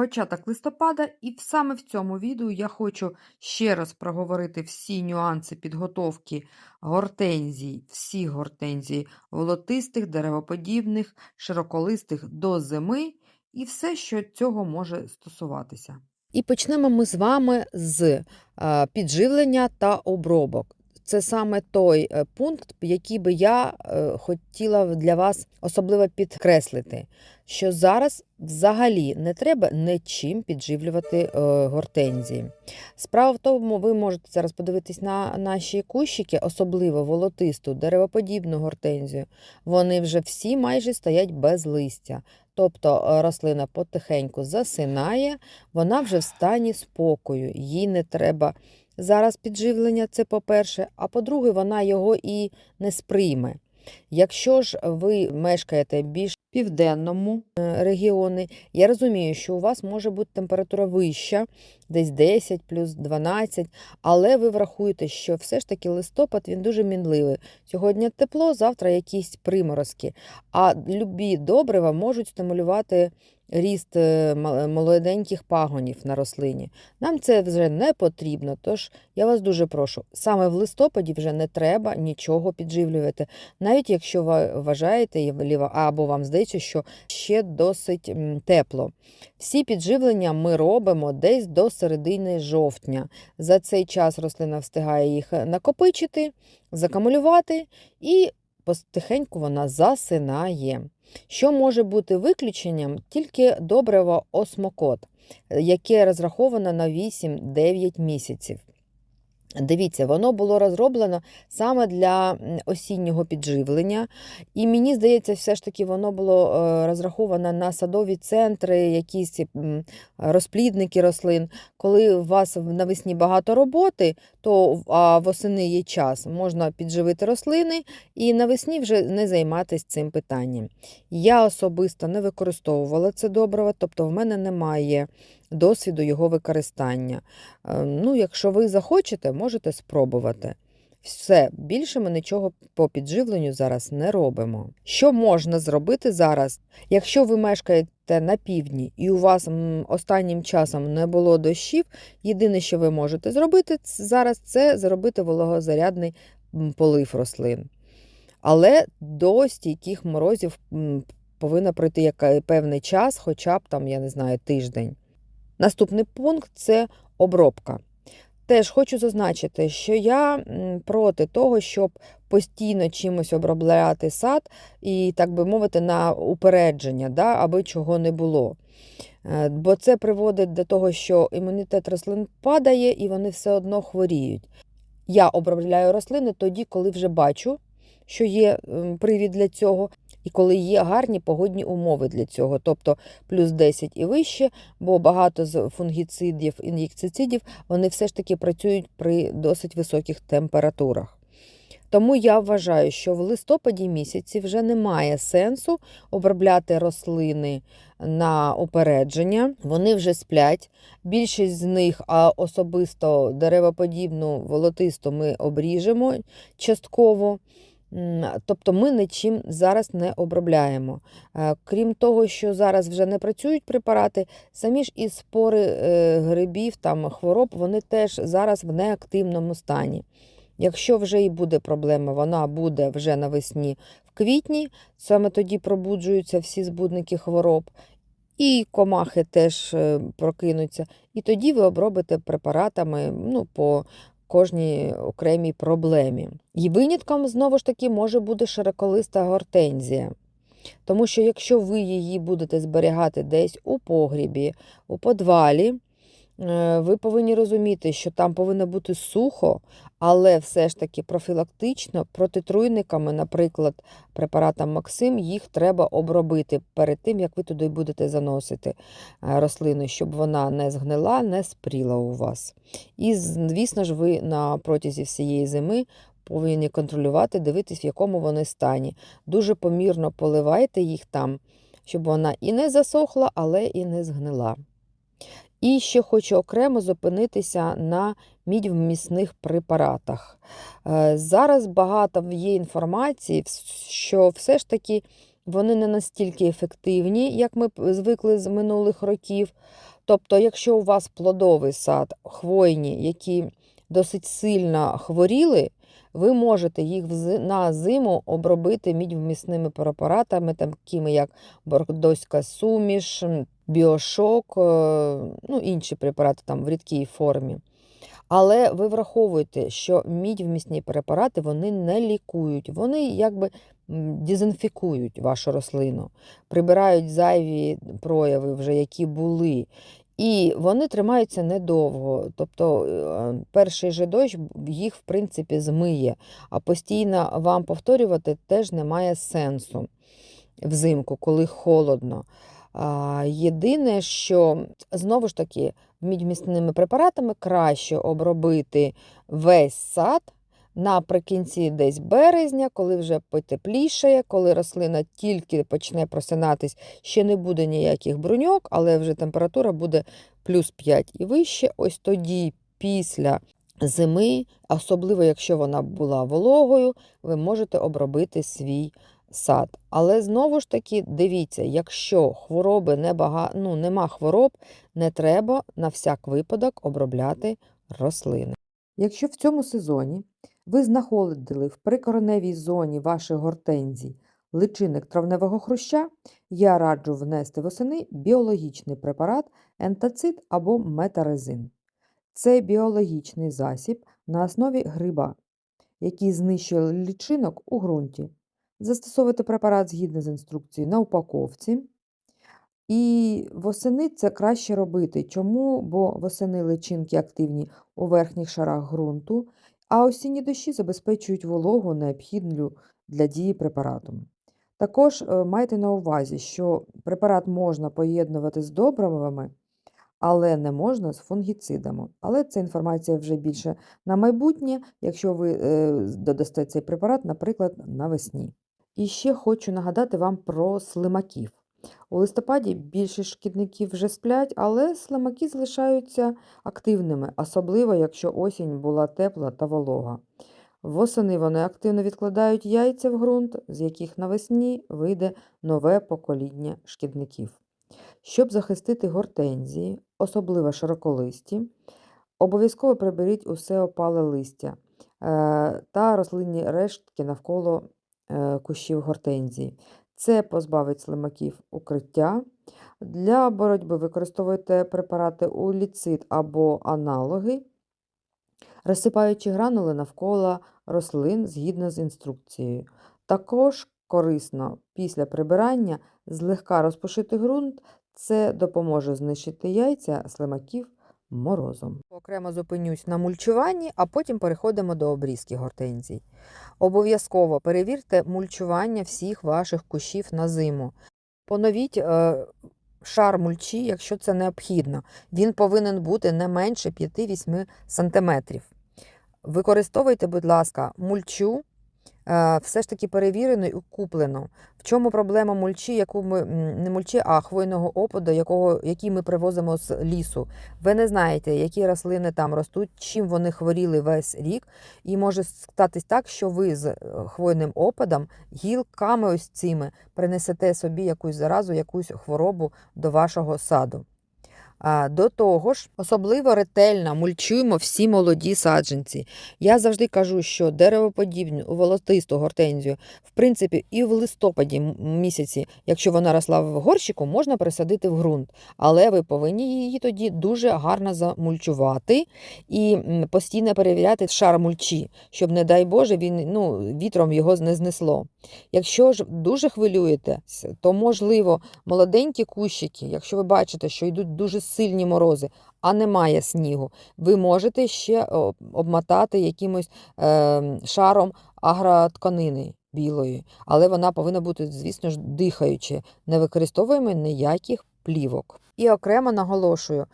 початок листопада, і саме в цьому відео я хочу ще раз проговорити всі нюанси підготовки гортензій, всіх гортензій, волотистих, деревоподібних, широколистих до зими і все, що цього може стосуватися. І почнемо ми з вами з е, підживлення та обробок. Це саме той е, пункт, який би я е, хотіла для вас особливо підкреслити, що зараз взагалі не треба нічим підживлювати е, гортензії. Справа в тому, ви можете зараз подивитись на наші кущики, особливо волотисту, деревоподібну гортензію. Вони вже всі майже стоять без листя. Тобто рослина потихеньку засинає, вона вже в стані спокою, їй не треба зараз підживлення, це по-перше, а по-друге, вона його і не сприйме. Якщо ж ви мешкаєте більш південному е, регіони, я розумію, що у вас може бути температура вища, десь 10 плюс 12, але ви врахуєте, що все ж таки листопад він дуже мінливий. Сьогодні тепло, завтра якісь приморозки. А любі добрива можуть стимулювати ріст е, молоденьких пагонів на рослині. Нам це вже не потрібно, тож я вас дуже прошу, саме в листопаді вже не треба нічого підживлювати, навіть якщо ви вважаєте або вам здається, що ще досить тепло. Всі підживлення ми робимо десь до середини жовтня. За цей час рослина встигає їх е, накопичити, закамулювати і потихеньку вона засинає. Що може бути виключенням? Тільки добриво осмокот, яке розраховано на 8-9 місяців. Дивіться, воно було розроблено саме для осіннього підживлення, і мені здається, все ж таки воно було е, розраховано на садові центри, якісь розплідники рослин. Коли у вас навесні багато роботи, то а восени є час, можна підживити рослини і навесні вже не займатися цим питанням. Я особисто не використовувала це добриво, тобто в мене немає досвіду його використання. Е, Ну, якщо ви захочете, можете спробувати. Все, більше ми нічого по підживленню зараз не робимо. Що можна зробити зараз? Якщо ви мешкаєте на півдні і у вас останнім часом не було дощів, єдине, що ви можете зробити зараз, це зробити вологозарядний полив рослин. Але до стійких морозів повинна пройти певний час, хоча б там, я не знаю, тиждень. Наступний пункт це обробка. Теж хочу зазначити, що я проти того, щоб постійно чимось обробляти сад і, так би мовити, на упередження, да, аби чого не було. Е, Бо це приводить до того, що імунітет рослин падає і вони все одно хворіють. Я обробляю рослини тоді, коли вже бачу, що є ем, привід для цього, і коли є гарні погодні умови для цього, тобто плюс 10 і вище, бо багато з фунгіцидів, ін'єкцицидів, вони все ж таки працюють при досить високих температурах. Тому я вважаю, що в листопаді місяці вже немає сенсу обробляти рослини на упередження. Вони вже сплять. Більшість з них, а особисто деревоподібну волотисту, ми обріжемо частково. Тобто ми нічим зараз не обробляємо. Е, Крім того, що зараз вже не працюють препарати, самі ж і спори е, грибів, там, хвороб, вони теж зараз в неактивному стані. Якщо вже і буде проблема, вона буде вже навесні в квітні, саме тоді пробуджуються всі збудники хвороб, і комахи теж е, прокинуться. І тоді ви обробите препаратами ну, по кожній окремій проблемі. І винятком, знову ж таки, може бути широколиста гортензія. Тому що якщо ви її будете зберігати десь у погрібі, у подвалі, е, ви повинні розуміти, що там повинно бути сухо, але все ж таки профілактично протитруйниками, наприклад, препаратом Максим, їх треба обробити перед тим, як ви туди будете заносити е, рослину, щоб вона не згнила, не спріла у вас. І, звісно ж, ви на протязі всієї зими повинні контролювати, дивитись, в якому вони стані. Дуже помірно поливайте їх там, щоб вона і не засохла, але і не згнила. І ще хочу окремо зупинитися на мідь-вмісних препаратах. Е, Зараз багато є інформації, що все ж таки вони не настільки ефективні, як ми звикли з минулих років. Тобто, якщо у вас плодовий сад, хвойні, які досить сильно хворіли, ви можете їх на зиму обробити мідьвмісними препаратами, такими як бордоська суміш, біошок, е, ну, інші препарати там в рідкій формі. Але ви враховуєте, що мідьвмісні препарати вони не лікують, вони якби дезінфікують вашу рослину, прибирають зайві прояви, вже які були. І вони тримаються недовго. Тобто е, перший же дощ їх, в принципі, змиє, а постійно вам повторювати теж немає сенсу взимку, коли холодно. Єдине, що знову ж таки мідьмісними препаратами краще обробити весь сад наприкінці десь березня, коли вже потеплішає, коли рослина тільки почне просинатись, ще не буде ніяких бруньок, але вже температура буде плюс 5 і вище. Ось тоді, після зими, особливо якщо вона була вологою, ви можете обробити свій сад. Але знову ж таки, дивіться, якщо хвороби не бага... ну, нема хвороб, не треба на всяк випадок обробляти рослини. Якщо в цьому сезоні ви знаходили в прикореневій зоні ваших гортензій личинок травневого хруща, я раджу внести восени біологічний препарат ентацит або метарезин. Це біологічний засіб на основі гриба, який знищує личинок у ґрунті. Застосовуйте препарат згідно з інструкцією на упаковці. І восени це краще робити. Чому? Бо восени личинки активні у верхніх шарах ґрунту, а осінні дощі забезпечують вологу, необхідну для дії препарату. Також е, майте на увазі, що препарат можна поєднувати з добривами, але не можна з фунгіцидами. Але це інформація вже більше на майбутнє, якщо ви е, додасте цей препарат, наприклад, навесні. І ще хочу нагадати вам про слимаків. У листопаді більшість шкідників вже сплять, але слимаки залишаються активними, особливо якщо осінь була тепла та волога. Восени вони активно відкладають яйця в ґрунт, з яких навесні вийде нове покоління шкідників. Щоб захистити гортензії, особливо широколисті, обов'язково приберіть усе опале листя е, та рослинні рештки навколо е, кущів гортензії. Це позбавить слимаків укриття. Для боротьби використовуйте препарати уліцид або аналоги, розсипаючи гранули навколо рослин згідно з інструкцією. Також корисно після прибирання злегка розпушити ґрунт, це допоможе знищити яйця слимаків морозом. Окремо зупинюсь на мульчуванні, а потім переходимо до обрізки гортензій. Обов'язково перевірте мульчування всіх ваших кущів на зиму. Поновіть е, шар мульчі, якщо це необхідно. Він повинен бути не менше 5-8 см. Використовуйте, будь ласка, мульчу, все ж таки перевірену і куплену. В чому проблема мульчі, яку ми не мульчі, а хвойного опаду, якого, який ми привозимо з лісу? Ви не знаєте, які рослини там ростуть, чим вони хворіли весь рік, і може статись так, що ви з е, хвойним опадом, гілками ось цими принесете собі якусь заразу, якусь хворобу до вашого саду. А, До того ж, особливо ретельно мульчуємо всі молоді саджанці. Я завжди кажу, що деревоподібну, волотисту гортензію, в принципі, і в листопаді місяці, якщо вона росла в горщику, можна пересадити в ґрунт. Але ви повинні її тоді дуже гарно замульчувати і постійно перевіряти шар мульчі, щоб, не дай Боже, він ну, вітром його не знесло. Якщо ж дуже хвилюєтесь, то можливо молоденькі кущики, якщо ви бачите, що йдуть дуже сильні морози, а немає снігу, ви можете ще обмотати якимось е, шаром агротканини білої, але вона повинна бути, звісно ж, дихаюча. Не використовуємо ніяких плівок. І окремо наголошую,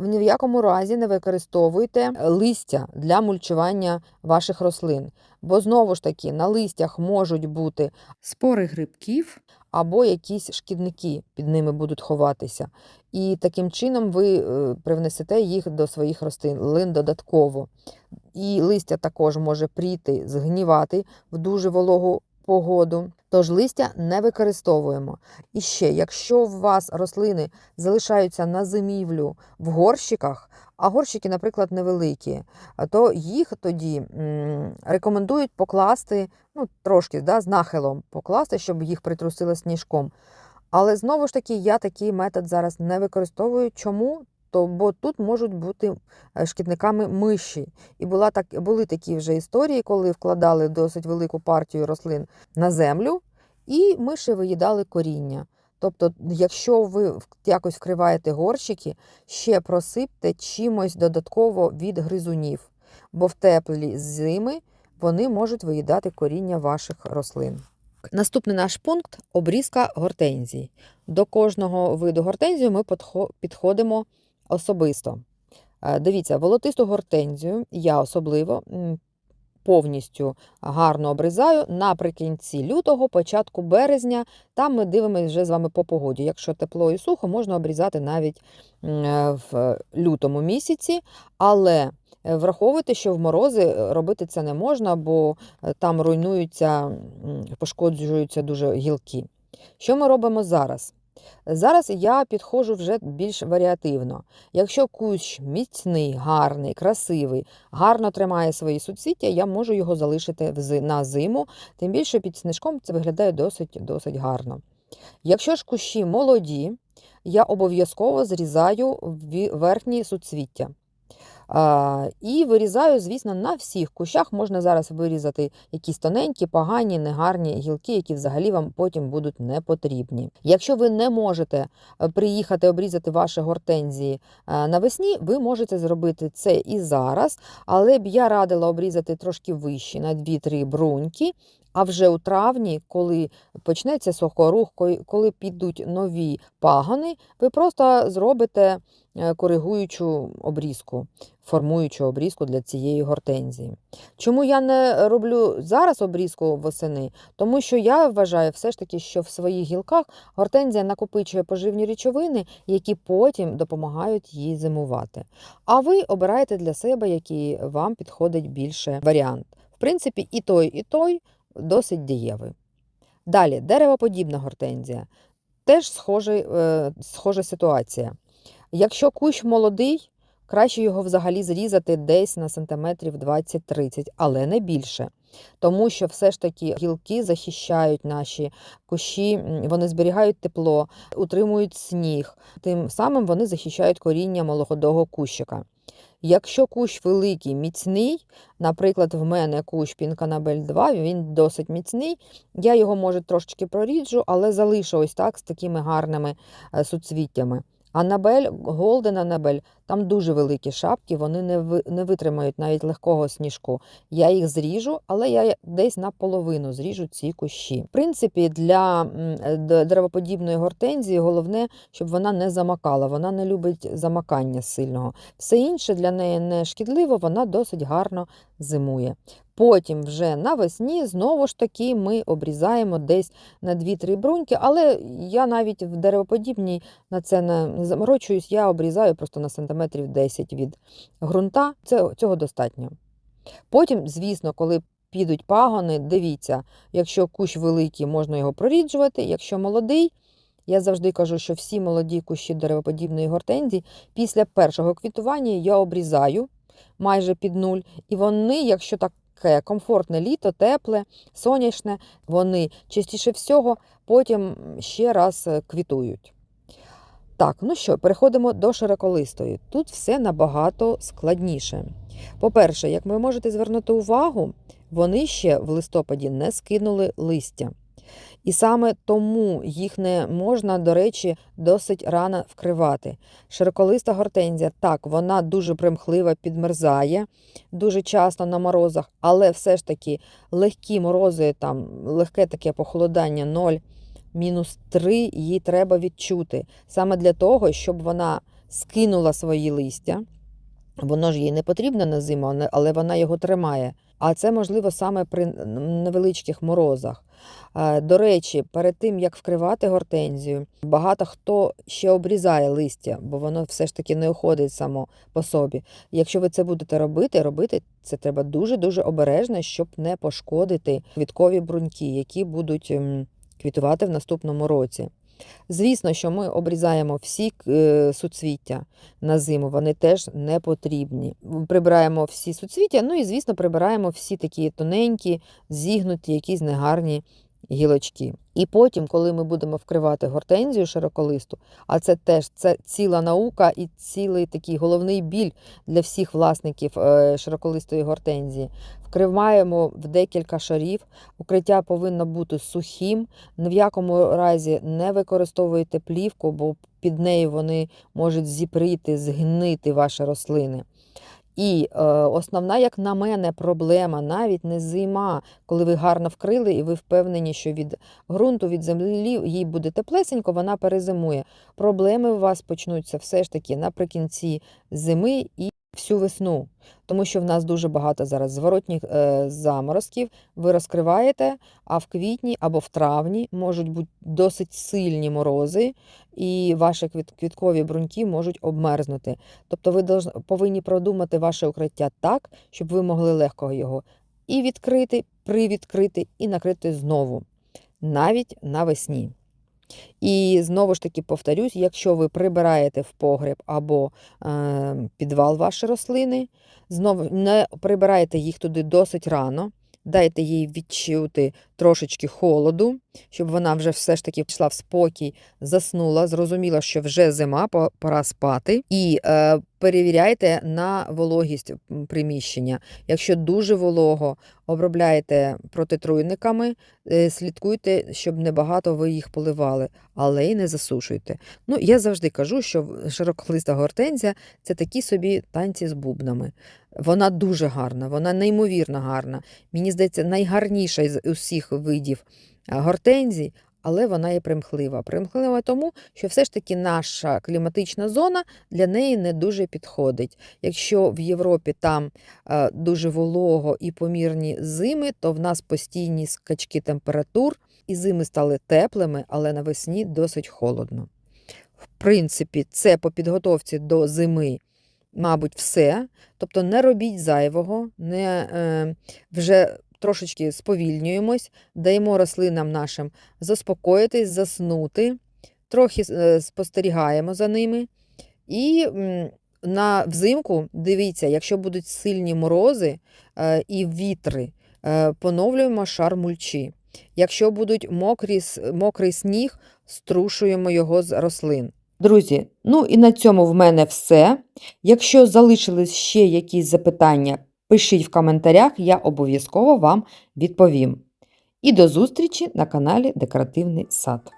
ні в якому разі не використовуйте листя для мульчування ваших рослин, бо знову ж таки на листях можуть бути Спори грибків або якісь шкідники під ними будуть ховатися. І таким чином ви е, привнесете їх до своїх рослин додатково. І листя також може пріти, згнівати в дуже вологу погоду, тож листя не використовуємо. І ще, якщо у вас рослини залишаються на зимівлю в горщиках, а горщики, наприклад, невеликі, то їх тоді рекомендують покласти ну, трошки да, з нахилом покласти, щоб їх притрусило сніжком. Але знову ж таки, я такий метод зараз не використовую. Чому? То, бо тут можуть бути е, шкідниками миші. І була так, були такі вже історії, коли вкладали досить велику партію рослин на землю, і миші виїдали коріння. Тобто, якщо ви якось вкриваєте горщики, ще просипте чимось додатково від гризунів, бо в теплі зими вони можуть виїдати коріння ваших рослин. Наступний наш пункт обрізка гортензій. До кожного виду гортензію ми підходимо особисто. Е, Дивіться, волотисту гортензію я особливо повністю гарно обрізаю наприкінці лютого, початку березня. Там ми дивимося вже з вами по погоді. Якщо тепло і сухо, можна обрізати навіть е, в лютому місяці, але е, враховуйте, що в морози робити це не можна, бо там руйнуються, пошкоджуються дуже гілки. Що ми робимо зараз? Зараз я підходжу вже більш варіативно. Якщо кущ міцний, гарний, красивий, гарно тримає свої суцвіття, я можу його залишити на зиму, тим більше під снижком це виглядає досить, досить гарно. Якщо ж кущі молоді, я обов'язково зрізаю верхні суцвіття. І вирізаю, звісно, на всіх кущах можна зараз вирізати якісь тоненькі, погані, негарні гілки, які взагалі вам потім будуть не потрібні. Якщо ви не можете е, приїхати обрізати ваші гортензії е, навесні, ви можете зробити це і зараз, але б я радила обрізати трошки вище на 2-3 бруньки. А вже у травні, коли почнеться сухорух, ко- коли підуть нові пагони, ви просто зробите коригуючу обрізку, формуючу обрізку для цієї гортензії. Чому я не роблю зараз обрізку восени? Тому що я вважаю все ж таки, що в своїх гілках гортензія накопичує поживні речовини, які потім допомагають їй зимувати. А ви обираєте для себе, який вам підходить більше варіант. В принципі, і той, і той досить дієвий. Далі, деревоподібна гортензія. Теж схожий, е, схожа ситуація. Якщо кущ молодий, краще його взагалі зрізати десь на сантиметрів 20-30, але не більше. Тому що все ж таки гілки захищають наші кущі, вони зберігають тепло, утримують сніг. Тим самим вони захищають коріння молодого кущика. Якщо кущ великий, міцний, наприклад, в мене кущ Пінканабель 2, він досить міцний, я його, може, трошечки проріджу, але залишу ось так з такими гарними е, суцвіттями. Анабель, Голден Анабель, там дуже великі шапки, вони не, не витримають навіть легкого сніжку. Я їх зріжу, але я десь наполовину зріжу ці кущі. В принципі, для деревоподібної гортензії головне, щоб вона не замакала. Вона не любить замакання сильного. Все інше для неї не шкідливо, вона досить гарно зимує. Потім вже навесні знову ж таки ми обрізаємо десь на 2-3 бруньки, але я навіть в деревоподібній на це не заморочуюсь, я обрізаю просто на сантиметрів 10 від ґрунта. Цього достатньо. Потім, звісно, коли підуть пагони, дивіться, якщо кущ великий, можна його проріджувати, якщо молодий, я завжди кажу, що всі молоді кущі деревоподібної гортензії після першого квітування я обрізаю майже під нуль, і вони, якщо таке комфортне літо, тепле, сонячне, вони частіше всього потім ще раз е, квітують. Так, ну що, переходимо до широколистої. Тут все набагато складніше. По-перше, як ви можете звернути увагу, вони ще в листопаді не скинули листя. І саме тому їх не можна, до речі, досить рано вкривати. Широколиста гортензія, так, вона дуже примхлива, підмерзає дуже часто на морозах, але все ж таки легкі морози, там, легке таке похолодання 0, мінус 3, їй треба відчути. Саме для того, щоб вона скинула свої листя. Воно ж їй не потрібно на зиму, але- вона його тримає. А це можливо саме при невеличких морозах. До речі, перед тим як вкривати гортензію, багато хто ще обрізає листя, бо воно все ж таки не уходить само по собі. Якщо ви це будете робити, робити це треба дуже-дуже обережно, щоб не пошкодити квіткові бруньки, які будуть ем, квітувати в наступному році. Звісно, що ми обрізаємо всі е, суцвіття на зиму, вони теж не потрібні. Прибираємо всі суцвіття, ну і, звісно, прибираємо всі такі тоненькі, зігнуті, якісь негарні гілочки. І потім, коли ми будемо вкривати гортензію широколисту, а це теж це ціла наука і цілий такий головний біль для всіх власників е, широколистої гортензії. Вкриваємо в декілька шарів. Укриття повинно бути сухим. Ні в якому разі не використовуйте плівку, бо під нею вони можуть зіпріти, згнити ваші рослини. І е, основна, як на мене, проблема навіть не зима, коли ви гарно вкрили і ви впевнені, що від ґрунту, від землі їй буде теплесенько, вона перезимує. Проблеми у вас почнуться все ж таки наприкінці зими і всю весну, тому що в нас дуже багато зараз зворотніх е, заморозків. Ви розкриваєте, а в квітні або в травні можуть бути досить сильні морози, і ваші квіт- квіткові бруньки можуть обмерзнути. Тобто ви повинні продумати ваше укриття так, щоб ви могли легко його і відкрити, привідкрити, і накрити знову, навіть навесні. І знову ж таки повторюсь, якщо ви прибираєте в погреб або е, підвал ваші рослини, знову не прибирайте їх туди досить рано, дайте їй відчути трошечки холоду, щоб вона вже все ж таки пішла в спокій, заснула, зрозуміла, що вже зима, пора спати. І е, перевіряйте на вологість приміщення. Якщо дуже волого, обробляйте протитруйниками, е, слідкуйте, щоб небагато ви їх поливали, але й не засушуйте. Ну, я завжди кажу, що широколиста гортензія це такі собі танці з бубнами. Вона дуже гарна, вона неймовірно гарна. Мені здається, найгарніша із усіх видів гортензій, але вона є примхлива. Примхлива тому, що все ж таки наша кліматична зона для неї не дуже підходить. Якщо в Європі там е, дуже волого і помірні зими, то в нас постійні скачки температур, і зими стали теплими, але навесні досить холодно. В принципі, це по підготовці до зими, мабуть, все. Тобто не робіть зайвого, не е, вже трошечки сповільнюємось, даємо рослинам нашим заспокоїтись, заснути, трохи е, спостерігаємо за ними. І на взимку, дивіться, якщо будуть сильні морози е, і вітри, е, поновлюємо шар мульчі. Якщо будуть мокрі, мокрий сніг, струшуємо його з рослин. Друзі, ну і на цьому в мене все. Якщо залишились ще якісь запитання, пишіть в коментарях, я обов'язково вам відповім. І до зустрічі на каналі Декоративний сад.